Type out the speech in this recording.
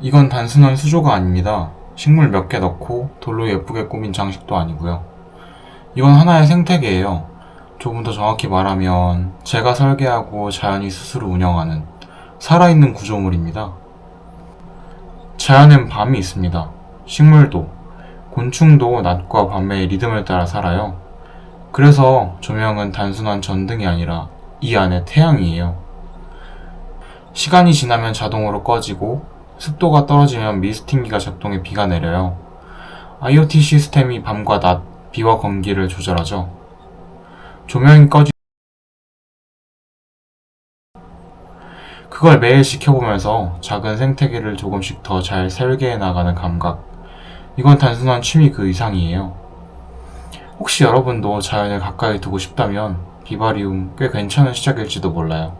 이건 단순한 수조가 아닙니다. 식물 몇 개 넣고 돌로 예쁘게 꾸민 장식도 아니고요. 이건 하나의 생태계예요. 조금 더 정확히 말하면 제가 설계하고 자연이 스스로 운영하는 살아있는 구조물입니다. 자연엔 밤이 있습니다. 식물도, 곤충도 낮과 밤의 리듬을 따라 살아요. 그래서 조명은 단순한 전등이 아니라 이 안에 태양이에요. 시간이 지나면 자동으로 꺼지고 습도가 떨어지면 미스팅기가 작동해 비가 내려요. IoT 시스템이 밤과 낮, 비와 공기를 조절하죠. 조명이 꺼지 그걸 매일 지켜보면서 작은 생태계를 조금씩 더 잘 설계해 나가는 감각. 이건 단순한 취미 그 이상이에요. 혹시 여러분도 자연을 가까이 두고 싶다면 비바리움 꽤 괜찮은 시작일지도 몰라요.